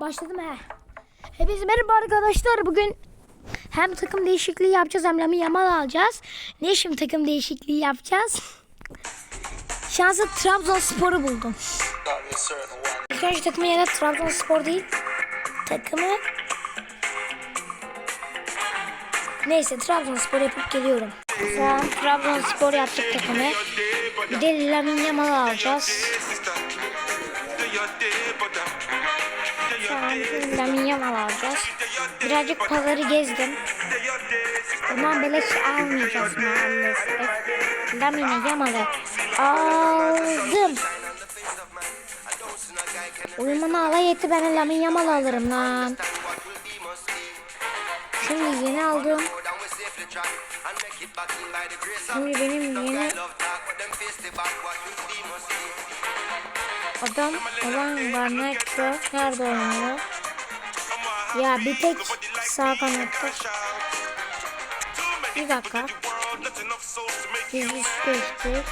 Başladım he. Hepinize merhaba arkadaşlar. Bugün hem takım değişikliği yapacağız hem Lami Yamal alacağız. Ne şimdi takım değişikliği yapacağız? Şansa Trabzonspor'u buldum. İlk önce takımı da Trabzonspor değil. Takımı Neyse Trabzonspor yapıp geliyorum. An Trabzonspor yaptık takımı. Bir de Lamin Yamal'ı alacağız. Lamin Yamal alacağız. Birazcık pazarı gezdim. Bundan beleş almayacağız maalesef. Lamin Yamal'ı aldım. Uyumana alay etti ben Lamin Yamal alırım lan. Şimdi yeni aldım. Şimdi benim yeni adam olan Garnacho nerede oynuyor? Ya bir tek sağ kanatta. Bir dakika. Biz üst geçtik.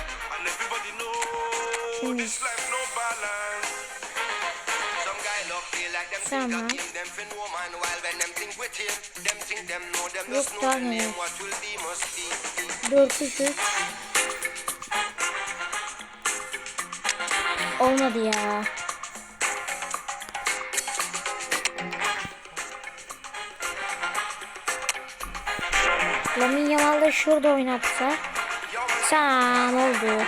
Şimdi Tamam. Yok daha ne? 4 3 Olmadı ya. Lamin Yamal da şurada oynatsa. Tamam oldu.